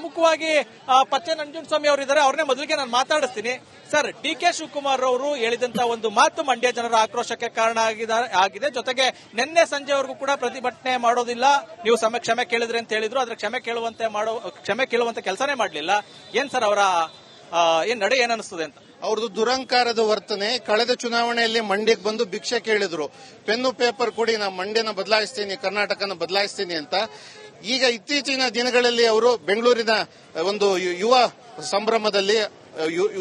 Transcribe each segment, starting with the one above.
ಪ್ರಮುಖವಾಗಿ ಪಚ್ಚೆ ನಂಜುಂಡಸ್ವಾಮಿ ಅವರು ಇದ್ದಾರೆ ಅವ್ರನ್ನೇ ಮೊದಲಿಗೆ ನಾನು ಮಾತಾಡಿಸ್ತೀನಿ. ಸರ್, ಡಿ ಕೆ ಶಿವಕುಮಾರ್ ಅವರು ಹೇಳಿದಂತ ಒಂದು ಮಾತು ಮಂಡ್ಯ ಜನರ ಆಕ್ರೋಶಕ್ಕೆ ಕಾರಣ ಆಗಿದೆ ಜೊತೆಗೆ ನಿನ್ನೆ ಸಂಜೆವರೆಗೂ ಕೂಡ ಪ್ರತಿಭಟನೆ ಮಾಡೋದಿಲ್ಲ. ನೀವು ಸಮಯ ಕ್ಷಮೆ ಕೇಳಿದ್ರೆ ಅಂತ ಹೇಳಿದ್ರು. ಆದ್ರೆ ಕ್ಷಮೆ ಕೇಳುವಂತೆ ಮಾಡೋ, ಕ್ಷಮೆ ಕೇಳುವಂತ ಕೆಲಸನೇ ಮಾಡಲಿಲ್ಲ. ಏನ್ ಸರ್ ಅವರ ಏನ್ ನಡೆ ಏನ್ ಅಂತ? ಅವ್ರದ್ದು ದುರಂಕಾರದ ವರ್ತನೆ. ಕಳೆದ ಚುನಾವಣೆಯಲ್ಲಿ ಮಂಡ್ಯಕ್ಕೆ ಬಂದು ಭಿಕ್ಷೆ ಕೇಳಿದ್ರು. ಪೆನ್ನು ಪೇಪರ್ ಕೊಡಿ, ನಾ ಮಂಡ್ಯನ ಬದಲಾಯಿಸ್ತೀನಿ, ಕರ್ನಾಟಕನ ಬದಲಾಯಿಸ್ತೀನಿ ಅಂತ. ಈಗ ಇತ್ತೀಚಿನ ದಿನಗಳಲ್ಲಿ ಅವರು ಬೆಂಗಳೂರಿನ ಒಂದು ಯುವ ಸಂಭ್ರಮದಲ್ಲಿ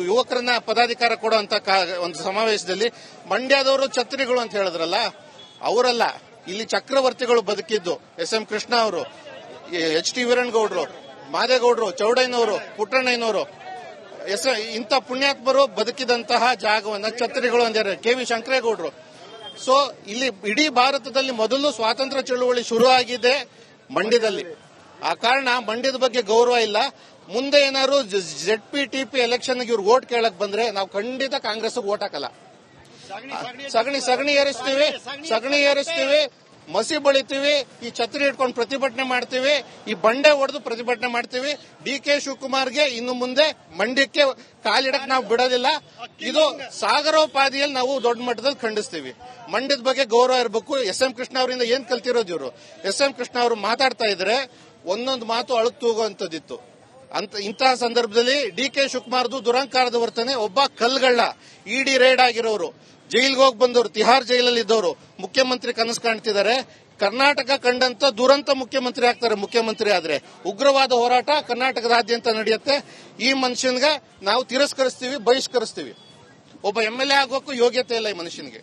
ಯುವಕರನ್ನ ಪದಾಧಿಕಾರ ಕೊಡುವಂತ ಒಂದು ಸಮಾವೇಶದಲ್ಲಿ ಮಂಡ್ಯದವರು ಛತ್ರಿಗಳು ಅಂತ ಹೇಳಿದ್ರಲ್ಲ, ಅವರಲ್ಲ, ಇಲ್ಲಿ ಚಕ್ರವರ್ತಿಗಳು ಬದುಕಿದ್ದು, ಎಸ್ ಎಂ ಕೃಷ್ಣ ಅವರು ಎಚ್ ಟಿ ವೀರಣ್ಣಗೌಡರು ಮಾದೇಗೌಡರು, ಚೌಡಯ್ಯನವರು, ಪುಟ್ಟಣ್ಣಯ್ಯನವರು, ಎಸ್, ಇಂಥ ಪುಣ್ಯಾತ್ಮರು ಬದುಕಿದಂತಹ ಜಾಗವನ್ನ ಛತ್ರಿಗಳು ಅಂತಾರೆ ಕೆ ವಿ ಶಂಕರೇಗೌಡರು. ಸೊ, ಇಲ್ಲಿ ಇಡೀ ಭಾರತದಲ್ಲಿ ಮೊದಲು ಸ್ವಾತಂತ್ರ್ಯ ಚಳುವಳಿ ಶುರು ಆಗಿದೆ ಮಂಡ್ಯದಲ್ಲಿ. ಆ ಕಾರಣ ಮಂಡ್ಯದ ಬಗ್ಗೆ ಗೌರವ ಇಲ್ಲ. ಮುಂದೆ ಏನಾದ್ರು Z P T P election ಇವ್ರು ವೋಟ್ ಕೇಳಕ್ ಬಂದ್ರೆ ನಾವು ಖಂಡಿತ ಕಾಂಗ್ರೆಸ್ ವೋಟ್ ಹಾಕಲ್ಲ. ಸಗಣಿ ಸಗಣಿ ಏರಿಸ್ತೀವಿ ಸಗಣಿ ಏರಿಸ್ತೀವಿ. ಮಸಿ ಬಳಿತೀವಿ, ಈ ಛತ್ರಿ ಹಿಡ್ಕೊಂಡು ಪ್ರತಿಭಟನೆ ಮಾಡ್ತೀವಿ, ಈ ಬಂಡೆ ಹೊಡೆದು ಪ್ರತಿಭಟನೆ ಮಾಡ್ತೀವಿ. ಡಿ ಕೆ ಶಿವಕುಮಾರ್ಗೆ ಇನ್ನು ಮುಂದೆ ಮಂಡ್ಯಕ್ಕೆ ಕಾಲಿಡಕ್ ನಾವು ಬಿಡೋದಿಲ್ಲ. ಇದು ಸಾಗರೋಪಾದಿಯಲ್ಲಿ ನಾವು ದೊಡ್ಡ ಮಟ್ಟದಲ್ಲಿ ಖಂಡಿಸ್ತೀವಿ. ಮಂಡ್ಯದ ಬಗ್ಗೆ ಗೌರವ ಇರಬೇಕು. ಎಸ್ ಎಂ ಕೃಷ್ಣ ಅವರಿಂದ ಏನ್ ಕಲ್ತಿರೋದು ಇವರು? ಎಸ್ ಎಂ ಕೃಷ್ಣ ಅವರು ಮಾತಾಡ್ತಾ ಇದ್ರೆ ಒಂದೊಂದು ಮಾತು ಅಳು ತೂಗುವಂತದಿತ್ತು ಅಂತ ಇಂತಹ ಸಂದರ್ಭದಲ್ಲಿ ಡಿ ಕೆ ಶಿವಕುಮಾರ್ದು ದುರಂಕಾರದ ವರ್ತನೆ ಒಬ್ಬ ಕಲ್ಗಳ್ಳ ಇಡಿ ರೇಡ್ ಆಗಿರೋರು. ಜೈಲ್ಗೆ ಹೋಗಿ ಬಂದವರು ತಿಹಾರ್ ಜೈಲಲ್ಲಿ ಇದ್ದವರು ಮುಖ್ಯಮಂತ್ರಿ ಕನಸು ಕಾಣ್ತಿದ್ದಾರೆ. ಕರ್ನಾಟಕ ಕಂಡಂತ ದುರಂತ ಮುಖ್ಯಮಂತ್ರಿ ಆಗ್ತಾರೆ ಮುಖ್ಯಮಂತ್ರಿ ಆದ್ರೆ. ಉಗ್ರವಾದ ಹೋರಾಟ ಕರ್ನಾಟಕದಾದ್ಯಂತ ನಡೆಯುತ್ತೆ. ಈ ಮನುಷ್ಯನ್ಗೆ ನಾವು ತಿರಸ್ಕರಿಸ್ತೀವಿ ಬಹಿಷ್ಕರಿಸ್ತೀವಿ. ಒಬ್ಬ ಎಂ ಎಲ್ ಎ ಆಗೋಕ್ಕೂ ಯೋಗ್ಯತೆ ಇಲ್ಲ ಈ ಮನುಷ್ಯನಿಗೆ.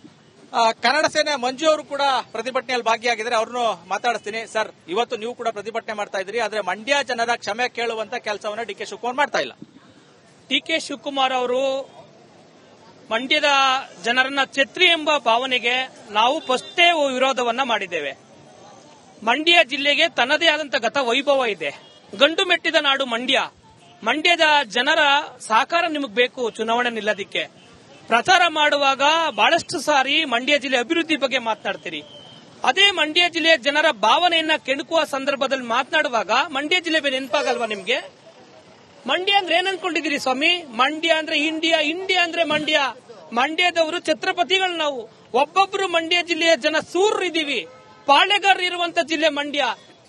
ಕನ್ನಡ ಸೇನೆ ಮಂಜು ಅವರು ಕೂಡ ಪ್ರತಿಭಟನೆಯಲ್ಲಿ ಭಾಗಿಯಾಗಿದ್ದಾರೆ. ಅವ್ರನ್ನು ಮಾತಾಡಿಸ್ತೀನಿ. ಸರ್ ಇವತ್ತು ನೀವು ಕೂಡ ಪ್ರತಿಭಟನೆ ಮಾಡ್ತಾ ಇದ್ರಿ ಆದ್ರೆ ಮಂಡ್ಯ ಜನರ ಕ್ಷಮೆ ಕೇಳುವಂತ ಕೆಲಸವನ್ನ ಡಿ ಕೆ ಶಿವಕುಮಾರ್ ಮಾಡ್ತಾ ಇಲ್ಲ. ಡಿ ಕೆ ಶಿವಕುಮಾರ್ ಅವರು ಮಂಡ್ಯದ ಜನರನ್ನ ಛತ್ರಿ ಎಂಬ ಭಾವನೆಗೆ ನಾವು ಫಸ್ಟೇ ವಿರೋಧವನ್ನ ಮಾಡಿದ್ದೇವೆ. ಮಂಡ್ಯ ಜಿಲ್ಲೆಗೆ ತನ್ನದೇ ಆದಂತ ಗತ ವೈಭವ ಇದೆ. ಗಂಡು ಮೆಟ್ಟಿದ ನಾಡು ಮಂಡ್ಯ. ಮಂಡ್ಯದ ಜನರ ಸಹಕಾರ ನಿಮಗೆ ಬೇಕು ಚುನಾವಣೆ ನಿಲ್ಲದಿಕ್ಕೆ. ಪ್ರಚಾರ ಮಾಡುವಾಗ ಬಹಳಷ್ಟು ಸಾರಿ ಮಂಡ್ಯ ಜಿಲ್ಲೆ ಅಭಿವೃದ್ಧಿ ಬಗ್ಗೆ ಮಾತನಾಡ್ತೀರಿ. ಅದೇ ಮಂಡ್ಯ ಜಿಲ್ಲೆಯ ಜನರ ಭಾವನೆಯನ್ನ ಕೆಣಕುವ ಸಂದರ್ಭದಲ್ಲಿ ಮಾತನಾಡುವಾಗ ಮಂಡ್ಯ ಜಿಲ್ಲೆ ನೆನಪಾಗಲ್ವಾ ನಿಮ್ಗೆ? ಮಂಡ್ಯ ಅಂದ್ರೆ ಏನ್ ಅನ್ಕೊಂಡಿದ್ದೀರಿ ಸ್ವಾಮಿ? ಮಂಡ್ಯ ಅಂದ್ರೆ ಇಂಡಿಯಾ ಇಂಡಿಯಾ ಅಂದ್ರೆ ಮಂಡ್ಯ. ಮಂಡ್ಯದವರು ಛತ್ರಪತಿಗಳು ನಾವು. ಒಬ್ಬೊಬ್ರು ಮಂಡ್ಯ ಜಿಲ್ಲೆಯ ಜನ ಸೂರ್ರು ಇದೀವಿ ಪಾಳೆಗಾರರು ಇರುವಂತ ಜಿಲ್ಲೆ ಮಂಡ್ಯ.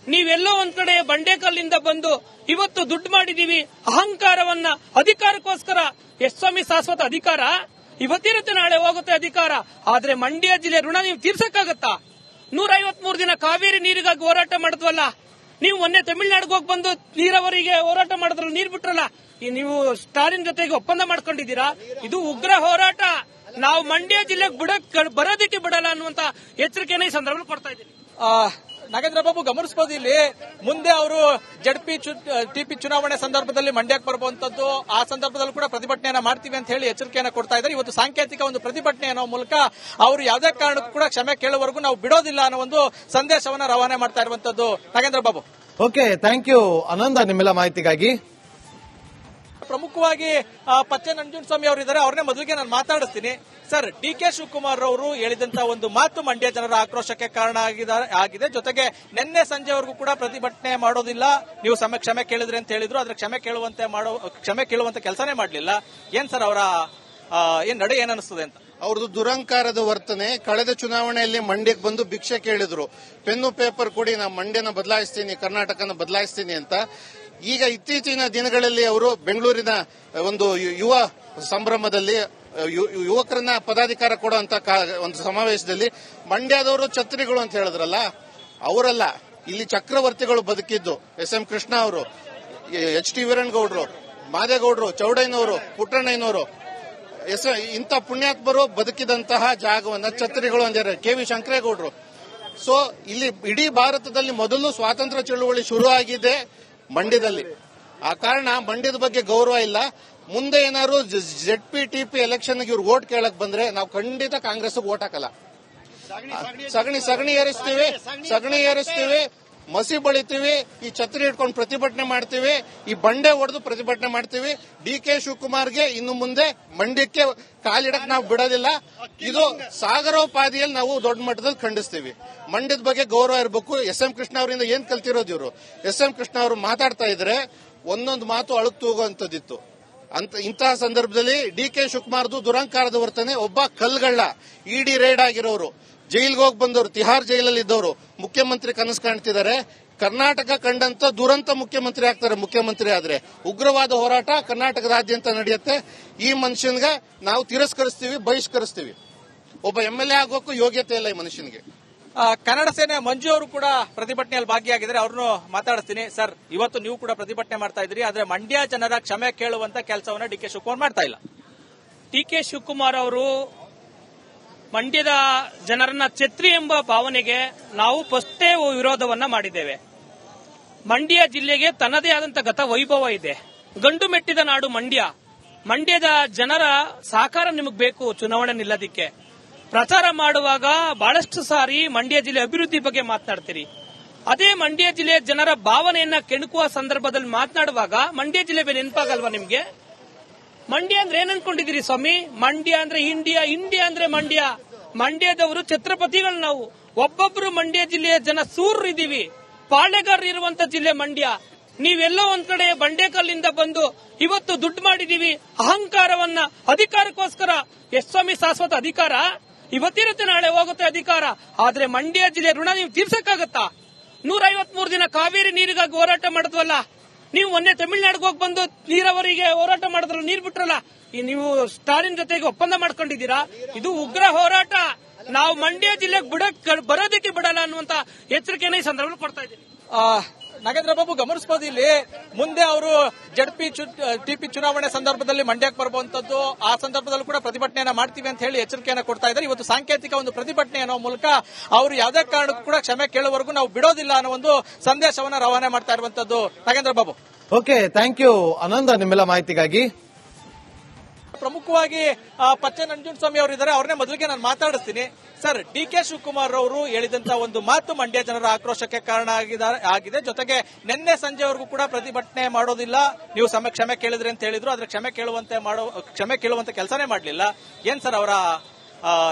ನೀವೆಲ್ಲೋ ಒಂದ್ ಕಡೆ ಬಂಡೆಕಲ್ಲಿಂದ ಬಂದು ಇವತ್ತು ದುಡ್ಡು ಮಾಡಿದೀವಿ ಅಹಂಕಾರವನ್ನ ಅಧಿಕಾರಕ್ಕೋಸ್ಕರ. ಎಸ್ ಸ್ವಾಮಿ ಶಾಶ್ವತ ಅಧಿಕಾರ? ಇವತ್ತಿರುತ್ತೆ ನಾಳೆ ಹೋಗುತ್ತೆ ಅಧಿಕಾರ. ಆದ್ರೆ ಮಂಡ್ಯ ಜಿಲ್ಲೆ ಋಣ ನೀವು ತೀರ್ಸಕ್ಕಾಗತ್ತಾ? ನೂರ ಮೂರು ದಿನ ಕಾವೇರಿ ನೀರಿಗಾಗಿ ಹೋರಾಟ ಮಾಡಿದ್ವಲ್ಲ? ನೀವು ಮೊನ್ನೆ ತಮಿಳುನಾಡಿಗೆ ಹೋಗಿ ಬಂದು ನೀರಾವರಿಗೆ ಹೋರಾಟ ಮಾಡಿದ್ರು ನೀರ್ ಬಿಟ್ರಲ್ಲ ನೀವು ಸ್ಟಾಲಿನ್ ಜೊತೆಗೆ ಒಪ್ಪಂದ ಮಾಡ್ಕೊಂಡಿದ್ದೀರಾ? ಇದು ಉಗ್ರ ಹೋರಾಟ. ನಾವು ಮಂಡ್ಯ ಜಿಲ್ಲೆಗೆ ಬಿಡಕ್ ಬರೋದಕ್ಕೆ ಬಿಡಲ್ಲ ಅನ್ನುವಂತ ಎಚ್ಚರಿಕೆನ ಈ ಸಂದರ್ಭದಲ್ಲಿ ಕೊಡ್ತಾ ಇದ್ದೀನಿ. ನಾಗೇಂದ್ರ ಬಾಬು ಗಮನಿಸಬಹುದು ಇಲ್ಲಿ. ಮುಂದೆ ಅವರು ಜಡ್ಪಿ ಟಿಪಿ ಚುನಾವಣೆ ಸಂದರ್ಭದಲ್ಲಿ ಮಂಡ್ಯಕ್ಕೆ ಬರುವಂತದ್ದು ಆ ಸಂದರ್ಭದಲ್ಲಿ ಕೂಡ ಪ್ರತಿಭಟನೆಯನ್ನ ಮಾಡ್ತೀವಿ ಅಂತ ಹೇಳಿ ಎಚ್ಚರಿಕೆಯನ್ನ ಕೊಡ್ತಾ ಇದ್ದಾರೆ. ಇವತ್ತು ಸಾಂಕೇತಿಕ ಒಂದು ಪ್ರತಿಭಟನೆ ಅನ್ನೋ ಮೂಲಕ ಅವರು ಯಾವುದೇ ಕಾರಣಕ್ಕೂ ಕೂಡ ಕ್ಷಮೆ ಕೇಳುವವರೆಗೂ ನಾವು ಬಿಡೋದಿಲ್ಲ ಅನ್ನೋ ಒಂದು ಸಂದೇಶವನ್ನ ರವಾನೆ ಮಾಡ್ತಾ ಇರುವಂತದ್ದು Nagendra Babu. Okay thank you Ananda, ನಿಮ್ಮೆಲ್ಲ ಮಾಹಿತಿಗಾಗಿ. ಪ್ರಮುಖವಾಗಿ ಪಚ್ಚೆ ನಂಜುಂಡಸ್ವಾಮಿ ಅವರು ಇದ್ದಾರೆ ಅವ್ರನ್ನೇ ಮೊದಲಿಗೆ ನಾನು ಮಾತಾಡಿಸ್ತೀನಿ. ಸರ್, ಡಿ ಕೆ ಶಿವಕುಮಾರ್ ಅವರು ಹೇಳಿದಂತ ಒಂದು ಮಾತು ಮಂಡ್ಯ ಜನರ ಆಕ್ರೋಶಕ್ಕೆ ಕಾರಣ ಆಗಿದೆ ಜೊತೆಗೆ ನಿನ್ನೆ ಸಂಜೆವರೆಗೂ ಕೂಡ ಪ್ರತಿಭಟನೆ ಮಾಡೋದಿಲ್ಲ. ನೀವು ಸಮ, ಕ್ಷಮೆ ಕೇಳಿದ್ರಿ ಅಂತ ಹೇಳಿದ್ರು, ಆದ್ರೆ ಕ್ಷಮೆ ಕೇಳುವಂತೆ ಮಾಡೋ, ಕ್ಷಮೆ ಕೇಳುವಂತ ಕೆಲಸನೇ ಮಾಡಲಿಲ್ಲ. ಏನ್ ಸರ್ ಅವರ ಏನ್ ನಡೆ ಏನ್ ಅನಿಸ್ತದೆ ಅಂತ? ಅವ್ರದ್ದು ದುರಂಕಾರದ ವರ್ತನೆ ಕಳೆದ ಚುನಾವಣೆಯಲ್ಲಿ ಮಂಡ್ಯಕ್ಕೆ ಬಂದು ಭಿಕ್ಷೆ ಕೇಳಿದ್ರು. ಪೆನ್ನು ಪೇಪರ್ ಕೊಡಿ, ನಾ ಮಂಡ್ಯನ ಬದಲಾಯಿಸ್ತೀನಿ, ಕರ್ನಾಟಕನ ಬದಲಾಯಿಸ್ತೀನಿ ಅಂತ. ಈಗ ಇತ್ತೀಚಿನ ದಿನಗಳಲ್ಲಿ ಅವರು ಬೆಂಗಳೂರಿನ ಒಂದು ಯುವ ಸಂಭ್ರಮದಲ್ಲಿ ಯುವಕರನ್ನ ಪದಾಧಿಕಾರ ಕೊಡುವಂತ ಒಂದು ಸಮಾವೇಶದಲ್ಲಿ ಮಂಡ್ಯದವರು ಛತ್ರಿಗಳು ಅಂತ ಹೇಳಿದ್ರಲ್ಲ, ಅವರಲ್ಲ. ಇಲ್ಲಿ ಚಕ್ರವರ್ತಿಗಳು ಬದುಕಿದ್ದು ಎಸ್ ಎಂ ಕೃಷ್ಣ ಅವರು ಎಚ್ ಟಿ ವೀರಣ್ಣಗೌಡರು ಮಾದೇಗೌಡರು, ಚೌಡಯ್ಯನವರು, ಪುಟ್ಟಣ್ಣಯ್ಯನವರು ಎಸ್ ಇಂಥ ಪುಣ್ಯಾತ್ಮರು ಬದುಕಿದಂತಹ ಜಾಗವನ್ನ ಛತ್ರಿಗಳು ಅಂದರೆ ಕೆ ವಿ ಶಂಕರೇಗೌಡರು. ಸೊ ಇಲ್ಲಿ ಇಡೀ ಭಾರತದಲ್ಲಿ ಮೊದಲು ಸ್ವಾತಂತ್ರ್ಯ ಚಳುವಳಿ ಶುರು ಆಗಿದೆ ಮಂಡ್ಯದಲ್ಲಿ. ಆ ಕಾರಣ ಮಂಡ್ಯದ ಬಗ್ಗೆ ಗೌರವ ಇಲ್ಲ. ಮುಂದೆ ಏನಾದ್ರು Z P T P election ಇವ್ರು ವೋಟ್ ಕೇಳಕ್ ಬಂದ್ರೆ ನಾವು ಖಂಡಿತ ಕಾಂಗ್ರೆಸ್ ವೋಟ್ ಹಾಕಲ್ಲ. ಸಗಣಿ ಸಗಣಿ ಏರಿಸ್ತೀವಿ ಸಗಣಿ ಏರಿಸ್ತೀವಿ. ಮಸಿ ಬಳಿತೀವಿ, ಈ ಛತ್ರಿ ಹಿಡ್ಕೊಂಡು ಪ್ರತಿಭಟನೆ ಮಾಡ್ತೀವಿ, ಈ ಬಂಡೆ ಹೊಡೆದು ಪ್ರತಿಭಟನೆ ಮಾಡ್ತೀವಿ. ಡಿ ಕೆ ಶಿವಕುಮಾರ್ಗೆ ಇನ್ನು ಮುಂದೆ ಮಂಡ್ಯಕ್ಕೆ ಕಾಲಿಡಕ್ ನಾವು ಬಿಡೋದಿಲ್ಲ. ಇದು ಸಾಗರೋಪಾದಿಯಲ್ಲಿ ನಾವು ದೊಡ್ಡ ಮಟ್ಟದಲ್ಲಿ ಖಂಡಿಸ್ತೀವಿ. ಮಂಡ್ಯದ ಬಗ್ಗೆ ಗೌರವ ಇರಬೇಕು. ಎಸ್ ಎಂ ಕೃಷ್ಣ ಅವರಿಂದ ಏನ್ ಕಲ್ತಿರೋದು ಇವರು? ಎಸ್ ಎಂ ಕೃಷ್ಣ ಅವರು ಮಾತಾಡ್ತಾ ಇದ್ರೆ ಒಂದೊಂದು ಮಾತು ಅಳುಕ್ ತೂಗುವಂತದ್ದಿತ್ತು ಅಂತ ಇಂತಹ ಸಂದರ್ಭದಲ್ಲಿ ಡಿ ಕೆ ಶಿವಕುಮಾರ್ದು ದುರಂಕಾರದ ವರ್ತನೆ, ಒಬ್ಬ ಕಲ್ಗಳ್ಳ, ಇಡಿ ರೇಡ್ ಆಗಿರೋರು, ಜೈಲ್ಗೆ ಹೋಗಿ ಬಂದವರು, ತಿಹಾರ್ ಜೈಲಲ್ಲಿ ಇದ್ದವರು, ಮುಖ್ಯಮಂತ್ರಿ ಕನಸು ಕಾಣ್ತಿದ್ದಾರೆ. ಕರ್ನಾಟಕ ಕಂಡಂತ ದುರಂತ ಮುಖ್ಯಮಂತ್ರಿ ಆಗ್ತಾರೆ, ಮುಖ್ಯಮಂತ್ರಿ ಆದ್ರೆ. ಉಗ್ರವಾದ ಹೋರಾಟ ಕರ್ನಾಟಕದಾದ್ಯಂತ ನಡೆಯುತ್ತೆ. ಈ ಮನುಷ್ಯನ್ಗೆ ನಾವು ತಿರಸ್ಕರಿಸ್ತೀವಿ, ಬಹಿಷ್ಕರಿಸ್ತೀವಿ. ಒಬ್ಬ ಎಂ ಎಲ್ ಎ ಆಗೋಕ್ಕೂ ಯೋಗ್ಯತೆ ಇಲ್ಲ ಈ ಮನುಷ್ಯನಿಗೆ. ಕನ್ನಡ ಸೇನೆ ಮಂಜು ಅವರು ಕೂಡ ಪ್ರತಿಭಟನೆಯಲ್ಲಿ ಭಾಗಿಯಾಗಿದ್ದಾರೆ. ಅವ್ರನ್ನು ಮಾತಾಡಿಸ್ತೀನಿ. ಸರ್, ಇವತ್ತು ನೀವು ಕೂಡ ಪ್ರತಿಭಟನೆ ಮಾಡ್ತಾ ಇದ್ರಿ ಆದ್ರೆ ಮಂಡ್ಯ ಜನರ ಕ್ಷಮೆ ಕೇಳುವಂತ ಕೆಲಸವನ್ನ ಡಿ ಕೆ ಶಿವಕುಮಾರ್ ಮಾಡ್ತಾ ಇಲ್ಲ. ಡಿ ಕೆ ಶಿವಕುಮಾರ್ ಅವರು ಮಂಡ್ಯದ ಜನರನ್ನ ಛತ್ರಿ ಎಂಬ ಭಾವನೆಗೆ ನಾವು ಫಸ್ಟೇ ವಿರೋಧವನ್ನ ಮಾಡಿದ್ದೇವೆ. ಮಂಡ್ಯ ಜಿಲ್ಲೆಗೆ ತನ್ನದೇ ಆದಂತಹ ಗತ ವೈಭವ ಇದೆ. ಗಂಡು ಮೆಟ್ಟಿದ ನಾಡು ಮಂಡ್ಯ. ಮಂಡ್ಯದ ಜನರ ಸಹಕಾರ ನಿಮಗೆ ಬೇಕು ಚುನಾವಣೆ ನಿಲ್ಲದಿಕ್ಕೆ. ಪ್ರಚಾರ ಮಾಡುವಾಗ ಬಹಳಷ್ಟು ಸಾರಿ ಮಂಡ್ಯ ಜಿಲ್ಲೆ ಅಭಿವೃದ್ಧಿ ಬಗ್ಗೆ ಮಾತನಾಡ್ತೀರಿ. ಅದೇ ಮಂಡ್ಯ ಜಿಲ್ಲೆಯ ಜನರ ಭಾವನೆಯನ್ನ ಕೆಣಕುವ ಸಂದರ್ಭದಲ್ಲಿ ಮಾತನಾಡುವಾಗ ಮಂಡ್ಯ ಜಿಲ್ಲೆ ಮೇಲೆ ನೆನಪಾಗಲ್ವಾ ನಿಮ್ಗೆ? ಮಂಡ್ಯ ಅಂದ್ರೆ ಏನ್ ಅನ್ಕೊಂಡಿದ್ದೀರಿ ಸ್ವಾಮಿ? ಮಂಡ್ಯ ಅಂದ್ರೆ ಇಂಡಿಯಾ ಇಂಡಿಯಾ ಅಂದ್ರೆ ಮಂಡ್ಯ. ಮಂಡ್ಯದವರು ಛತ್ರಪತಿಗಳು ನಾವು. ಒಬ್ಬೊಬ್ರು ಮಂಡ್ಯ ಜಿಲ್ಲೆಯ ಜನ ಸೂರ್ರು ಇದೀವಿ ಪಾಳೆಗಾರರು ಇರುವಂತ ಜಿಲ್ಲೆ ಮಂಡ್ಯ. ನೀವೆಲ್ಲೋ ಒಂದ್ ಕಡೆ ಬಂಡೆಕಲ್ಲಿಂದ ಬಂದು ಇವತ್ತು ದುಡ್ಡು ಮಾಡಿದೀವಿ ಅಹಂಕಾರವನ್ನ ಅಧಿಕಾರಕ್ಕೋಸ್ಕರ. ಎಸ್ ಸ್ವಾಮಿ ಶಾಶ್ವತ ಅಧಿಕಾರ? ಇವತ್ತಿರುತ್ತೆ ನಾಳೆ ಹೋಗುತ್ತೆ ಅಧಿಕಾರ. ಆದ್ರೆ ಮಂಡ್ಯ ಜಿಲ್ಲೆ ಋಣ ನೀವು ತೀರ್ಸಕ್ಕಾಗತ್ತಾ? ನೂರ ಮೂರು ದಿನ ಕಾವೇರಿ ನೀರಿಗಾಗಿ ಹೋರಾಟ ಮಾಡಿದ್ವಲ್ಲ? ನೀವು ಮೊನ್ನೆ ತಮಿಳ್ನಾಡಿಗೆ ಹೋಗಿ ಬಂದು ನೀರಾವರಿಗೆ ಹೋರಾಟ ಮಾಡಿದ್ರು, ನೀರ್ ಬಿಟ್ರಲ್ಲ? ನೀವು ಸ್ಟಾಲಿನ್ ಜೊತೆಗೆ ಒಪ್ಪಂದ ಮಾಡ್ಕೊಂಡಿದ್ದೀರಾ? ಇದು ಉಗ್ರ ಹೋರಾಟ. ನಾವು ಮಂಡ್ಯ ಜಿಲ್ಲೆಗೆ ಬಿಡಕ್ ಬರೋದಕ್ಕೆ ಬಿಡಲ್ಲ ಅನ್ನುವಂತ ಎಚ್ಚರಿಕೆನ ಈ ಸಂದರ್ಭದಲ್ಲಿ ಕೊಡ್ತಾ ಇದ್ದೀನಿ. ನಾಗೇಂದ್ರ ಬಾಬು ಗಮನಿಸಬಹುದು ಇಲ್ಲಿ. ಮುಂದೆ ಅವರು ಜಡ್ಪಿ ಟಿಪಿ ಚುನಾವಣೆ ಸಂದರ್ಭದಲ್ಲಿ ಮಂಡ್ಯಕ್ಕೆ ಬರುವಂತದ್ದು ಆ ಸಂದರ್ಭದಲ್ಲೂ ಕೂಡ ಪ್ರತಿಭಟನೆಯನ್ನ ಮಾಡ್ತೀವಿ ಅಂತ ಹೇಳಿ ಎಚ್ಚರಿಕೆಯನ್ನು ಕೊಡ್ತಾ ಇದ್ದಾರೆ. ಇವತ್ತು ಸಾಂಕೇತಿಕ ಒಂದು ಪ್ರತಿಭಟನೆ ಅನ್ನೋ ಮೂಲಕ ಅವರು ಯಾವುದೇ ಕಾರಣಕ್ಕೂ ಕೂಡ ಕ್ಷಮೆ ಕೇಳುವವರೆಗೂ ನಾವು ಬಿಡೋದಿಲ್ಲ ಅನ್ನೋ ಒಂದು ಸಂದೇಶವನ್ನ ರವಾನೆ ಮಾಡ್ತಾ ಇರುವಂತದ್ದು Nagendra Babu. Okay thank you Ananda, ನಿಮ್ಮೆಲ್ಲ ಮಾಹಿತಿಗಾಗಿ. ಪ್ರಮುಖವಾಗಿ ಪಚ್ಚೆ ನಂಜುಂಡಸ್ವಾಮಿ ಅವರು ಇದ್ದಾರೆ ಅವ್ರನ್ನೇ ಮೊದಲಿಗೆ ನಾನು ಮಾತಾಡಿಸ್ತೀನಿ. ಸರ್, ಡಿ ಕೆ ಶಿವಕುಮಾರ್ ಅವರು ಹೇಳಿದಂತ ಒಂದು ಮಾತು ಮಂಡ್ಯ ಜನರ ಆಕ್ರೋಶಕ್ಕೆ ಕಾರಣ ಆಗಿದೆ. ಜೊತೆಗೆ ನಿನ್ನೆ ಸಂಜೆವರೆಗೂ ಕೂಡ ಪ್ರತಿಭಟನೆ ಮಾಡೋದಿಲ್ಲ. ನೀವು ಸಮ, ಕ್ಷಮೆ ಕೇಳಿದ್ರಿ ಅಂತ ಹೇಳಿದ್ರು. ಆದ್ರೆ ಕ್ಷಮೆ ಕೇಳುವಂತೆ ಮಾಡೋ, ಕ್ಷಮೆ ಕೇಳುವಂತ ಕೆಲಸನೇ ಮಾಡಲಿಲ್ಲ. ಏನ್ ಸರ್ ಅವರ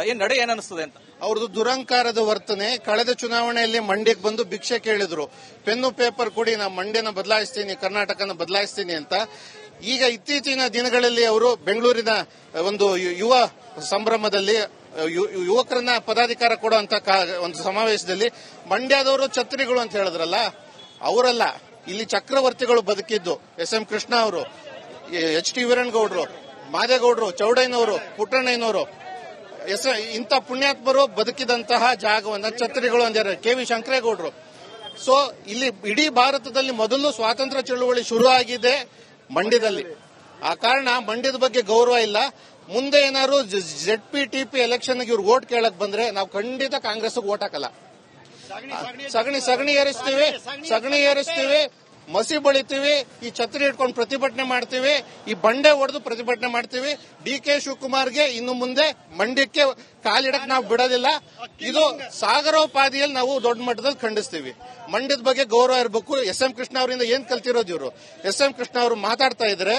ಏನ್ ನಡೆ ಏನಿಸ್ತದೆ ಅಂತ? ಅವ್ರದ್ದು ದುರಂಕಾರದ ವರ್ತನೆ. ಕಳೆದ ಚುನಾವಣೆಯಲ್ಲಿ ಮಂಡ್ಯಕ್ಕೆ ಬಂದು ಭಿಕ್ಷೆ ಕೇಳಿದ್ರು. ಪೆನ್ನು ಪೇಪರ್ ಕೊಡಿ, ನಾ ಮಂಡ್ಯನ ಬದಲಾಯಿಸ್ತೀನಿ, ಕರ್ನಾಟಕನ ಬದಲಾಯಿಸ್ತೀನಿ ಅಂತ. ಈಗ ಇತ್ತೀಚಿನ ದಿನಗಳಲ್ಲಿ ಅವರು ಬೆಂಗಳೂರಿನ ಒಂದು ಯುವ ಸಂಭ್ರಮದಲ್ಲಿ ಯುವಕರನ್ನ ಪದಾಧಿಕಾರ ಕೊಡುವಂತ ಒಂದು ಸಮಾವೇಶದಲ್ಲಿ ಮಂಡ್ಯದವರು ಛತ್ರಿಗಳು ಅಂತ ಹೇಳಿದ್ರಲ್ಲ, ಅವರಲ್ಲ. ಇಲ್ಲಿ ಚಕ್ರವರ್ತಿಗಳು ಬದುಕಿದ್ದು ಎಸ್ ಎಂ ಕೃಷ್ಣ ಅವರು ಎಚ್ ಟಿ ವೀರಣ್ಣಗೌಡರು ಮಾದೇಗೌಡರು, ಚೌಡಯ್ಯನವರು, ಪುಟ್ಟಣ್ಣಯ್ಯನವರು. ಎಸ್, ಇಂಥ ಪುಣ್ಯಾತ್ಮರು ಬದುಕಿದಂತಹ ಜಾಗವನ್ನ ಛತ್ರಿಗಳು ಅಂತಾರೆ ಕೆ ವಿ ಶಂಕರೇಗೌಡರು. ಸೊ, ಇಲ್ಲಿ ಇಡೀ ಭಾರತದಲ್ಲಿ ಮೊದಲು ಸ್ವಾತಂತ್ರ್ಯ ಚಳುವಳಿ ಶುರು ಆಗಿದೆ ಮಂಡ್ಯದಲ್ಲಿ. ಆ ಕಾರಣ ಮಂಡ್ಯದ ಬಗ್ಗೆ ಗೌರವ ಇಲ್ಲ. ಮುಂದೆ ಏನಾದ್ರು Z P T P election ಇವ್ರು ವೋಟ್ ಕೇಳಕ್ ಬಂದ್ರೆ ನಾವು ಖಂಡಿತ ಕಾಂಗ್ರೆಸ್ ವೋಟ್ ಹಾಕಲ್ಲ. ಸಗಣಿ ಸಗಣಿ ಏರಿಸ್ತೀವಿ ಸಗಣಿ ಏರಿಸ್ತೀವಿ. ಮಸಿ ಬಳಿತೀವಿ, ಈ ಛತ್ರಿ ಇಟ್ಕೊಂಡು ಪ್ರತಿಭಟನೆ ಮಾಡ್ತೀವಿ, ಈ ಬಂಡೆ ಹೊಡೆದು ಪ್ರತಿಭಟನೆ ಮಾಡ್ತೀವಿ. ಡಿ ಕೆ ಶಿವಕುಮಾರ್ಗೆ ಇನ್ನು ಮುಂದೆ ಮಂಡ್ಯಕ್ಕೆ ಕಾಲಿಡಕ್ ನಾವು ಬಿಡೋದಿಲ್ಲ. ಇದು ಸಾಗರೋಪಾದಿಯಲ್ಲಿ ನಾವು ದೊಡ್ಡ ಮಟ್ಟದಲ್ಲಿ ಖಂಡಿಸ್ತೀವಿ. ಮಂಡ್ಯದ ಬಗ್ಗೆ ಗೌರವ ಇರಬೇಕು. ಎಸ್ ಎಂ ಕೃಷ್ಣ ಅವರಿಂದ ಏನ್ ಕಲ್ತಿರೋದು ಇವರು? ಎಸ್ ಎಂ ಕೃಷ್ಣ ಅವರು ಮಾತಾಡ್ತಾ ಇದ್ರೆ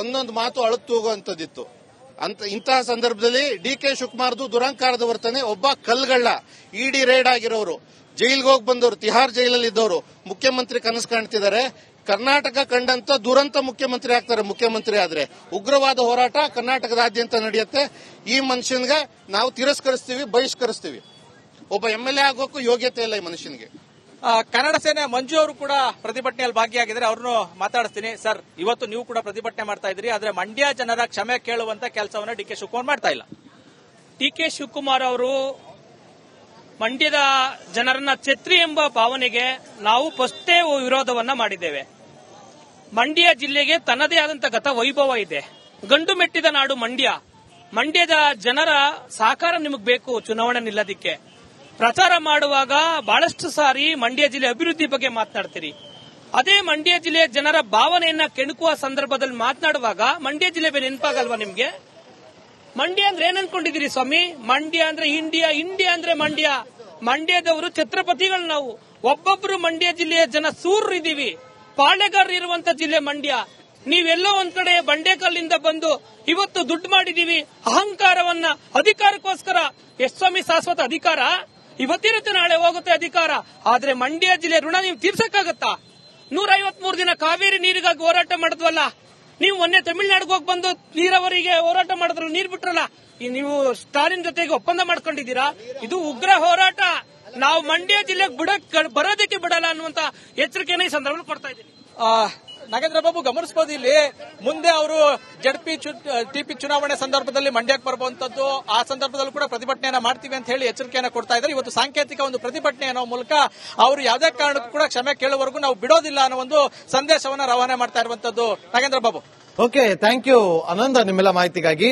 ಒಂದೊಂದು ಮಾತು ಅಳುಕ್ ತೂಗುವಂತದ್ದಿತ್ತು ಅಂತ ಇಂತಹ ಸಂದರ್ಭದಲ್ಲಿ ಡಿ ಕೆ ಶಿವಕುಮಾರ್ದು ದುರಂಕಾರದ ವರ್ತನೆ ಒಬ್ಬ ಕಲ್ಗಳ್ಳ, ಇಡಿ ರೇಡ್ ಆಗಿರೋರು, ಜೈಲ್ಗೆ ಹೋಗಿ ಬಂದವರು, ತಿಹಾರ್ ಜೈಲಲ್ಲಿ ಇದ್ದವರು, ಮುಖ್ಯಮಂತ್ರಿ ಕನಸು ಕಾಣ್ತಿದ್ದಾರೆ. ಕರ್ನಾಟಕ ಕಂಡಂತ ದುರಂತ ಮುಖ್ಯಮಂತ್ರಿ ಆಗ್ತಾರೆ ಮುಖ್ಯಮಂತ್ರಿ ಆದ್ರೆ. ಉಗ್ರವಾದ ಹೋರಾಟ ಕರ್ನಾಟಕದಾದ್ಯಂತ ನಡೆಯುತ್ತೆ. ಈ ಮನುಷ್ಯನ್ಗೆ ನಾವು ತಿರಸ್ಕರಿಸ್ತೀವಿ, ಬಹಿಷ್ಕರಿಸ್ತೀವಿ. ಒಬ್ಬ ಎಂ ಎಲ್ ಎ ಆಗೋಕ್ಕೂ ಯೋಗ್ಯತೆ ಇಲ್ಲ ಈ ಮನುಷ್ಯನಿಗೆ. ಕನ್ನಡ ಸೇನೆ ಮಂಜು ಅವರು ಕೂಡ ಪ್ರತಿಭಟನೆಯಲ್ಲಿ ಭಾಗಿಯಾಗಿದ್ದಾರೆ. ಅವ್ರನ್ನು ಮಾತಾಡಿಸ್ತೀನಿ. ಸರ್, ಇವತ್ತು ನೀವು ಕೂಡ ಪ್ರತಿಭಟನೆ ಮಾಡ್ತಾ ಇದ್ರಿ ಆದ್ರೆ ಮಂಡ್ಯ ಜನರ ಕ್ಷಮೆ ಕೇಳುವಂತ ಕೆಲಸವನ್ನ ಡಿ ಕೆ ಶಿವಕುಮಾರ್ ಮಾಡ್ತಾ ಇಲ್ಲ. ಡಿ ಕೆ ಶಿವಕುಮಾರ್ ಅವರು ಮಂಡ್ಯದ ಜನರನ್ನ ಛತ್ರಿ ಎಂಬ ಭಾವನೆಗೆ ನಾವು ಫಸ್ಟೇ ವಿರೋಧವನ್ನ ಮಾಡಿದ್ದೇವೆ. ಮಂಡ್ಯ ಜಿಲ್ಲೆಗೆ ತನ್ನದೇ ಆದಂತಹ ಗತ ವೈಭವ ಇದೆ. ಗಂಡು ಮೆಟ್ಟಿದ ನಾಡು ಮಂಡ್ಯ. ಮಂಡ್ಯದ ಜನರ ಸಹಕಾರ ನಿಮಗೆ ಬೇಕು, ಚುನಾವಣೆ ನಿಲ್ಲದಿಕ್ಕೆ. ಪ್ರಚಾರ ಮಾಡುವಾಗ ಬಹಳಷ್ಟು ಸಾರಿ ಮಂಡ್ಯ ಜಿಲ್ಲೆ ಅಭಿವೃದ್ಧಿ ಬಗ್ಗೆ ಮಾತನಾಡ್ತೀರಿ. ಅದೇ ಮಂಡ್ಯ ಜಿಲ್ಲೆಯ ಜನರ ಭಾವನೆಯನ್ನ ಕೆಣಕುವ ಸಂದರ್ಭದಲ್ಲಿ ಮಾತನಾಡುವಾಗ ಮಂಡ್ಯ ಜಿಲ್ಲೆ ಮೇಲೆ ನೆನಪಾಗಲ್ವಾ ನಿಮ್ಗೆ? ಮಂಡ್ಯ ಅಂದ್ರೆ ಏನ್ ಅನ್ಕೊಂಡಿದ್ದೀರಿ ಸ್ವಾಮಿ? ಮಂಡ್ಯ ಅಂದ್ರೆ ಇಂಡಿಯಾ ಇಂಡಿಯಾ ಅಂದ್ರೆ ಮಂಡ್ಯ. ಮಂಡ್ಯದವರು ಛತ್ರಪತಿಗಳು ನಾವು. ಒಬ್ಬೊಬ್ರು ಮಂಡ್ಯ ಜಿಲ್ಲೆಯ ಜನ ಸೂರ್ರು ಇದೀವಿ ಪಾಳೆಗಾರರು ಇರುವಂತ ಜಿಲ್ಲೆ ಮಂಡ್ಯ. ನೀವೆಲ್ಲೋ ಒಂದ್ ಕಡೆ ಬಂಡೆಕಲ್ಲಿಂದ ಬಂದು ಇವತ್ತು ದುಡ್ಡು ಮಾಡಿದೀವಿ ಅಹಂಕಾರವನ್ನ, ಅಧಿಕಾರಕ್ಕೋಸ್ಕರ. ಎಸ್ ಸ್ವಾಮಿ ಶಾಶ್ವತ ಅಧಿಕಾರ? ಇವತ್ತಿರುತ್ತೆ, ನಾಳೆ ಹೋಗುತ್ತೆ ಅಧಿಕಾರ. ಆದ್ರೆ ಮಂಡ್ಯ ಜಿಲ್ಲೆ ಋಣ ನೀವು ತೀರ್ಸಕ್ಕಾಗತ್ತಾ? ನೂರ ಮೂರು ದಿನ ಕಾವೇರಿ ನೀರಿಗಾಗಿ ಹೋರಾಟ ಮಾಡಿದ್ವಲ್ಲ? ನೀವು ಮೊನ್ನೆ ತಮಿಳುನಾಡಿಗೆ ಹೋಗಿ ಬಂದು ನೀರಾವರಿಗೆ ಹೋರಾಟ ಮಾಡಿದ್ರು, ನೀರ್ ಬಿಟ್ರಲ್ಲ? ನೀವು ಸ್ಟಾಲಿನ್ ಜೊತೆಗೆ ಒಪ್ಪಂದ ಮಾಡ್ಕೊಂಡಿದ್ದೀರಾ? ಇದು ಉಗ್ರ ಹೋರಾಟ. ನಾವು ಮಂಡ್ಯ ಜಿಲ್ಲೆಗೆ ಬಿಡಕ್ ಬರೋದಕ್ಕೆ ಬಿಡಲ್ಲ ಅನ್ನುವಂತ ಎಚ್ಚರಿಕೆನ ಈ ಸಂದರ್ಭದಲ್ಲಿ ಕೊಡ್ತಾ ಇದ್ದೀನಿ. ನಾಗೇಂದ್ರ ಬಾಬು ಗಮನಿಸಬಹುದು ಇಲ್ಲಿ. ಮುಂದೆ ಅವರು ಜಡ್ಪಿ ಟಿಪಿ ಚುನಾವಣೆ ಸಂದರ್ಭದಲ್ಲಿ ಮಂಡ್ಯಕ್ಕೆ ಬರುವಂತದ್ದು ಆ ಸಂದರ್ಭದಲ್ಲೂ ಕೂಡ ಪ್ರತಿಭಟನೆಯನ್ನ ಮಾಡ್ತೀವಿ ಅಂತ ಹೇಳಿ ಎಚ್ಚರಿಕೆಯನ್ನ ಕೊಡ್ತಾ ಇದ್ದಾರೆ. ಇವತ್ತು ಸಾಂಕೇತಿಕ ಒಂದು ಪ್ರತಿಭಟನೆ ಅನ್ನೋ ಮೂಲಕ ಅವರು ಯಾವುದೇ ಕಾರಣಕ್ಕೂ ಕೂಡ ಕ್ಷಮೆ ಕೇಳುವವರೆಗೂ ನಾವು ಬಿಡೋದಿಲ್ಲ ಅನ್ನೋ ಒಂದು ಸಂದೇಶವನ್ನ ರವಾನೆ ಮಾಡ್ತಾ ಇರುವಂತದ್ದು Nagendra Babu. Okay thank you Ananda, ನಿಮ್ಮೆಲ್ಲ ಮಾಹಿತಿಗಾಗಿ.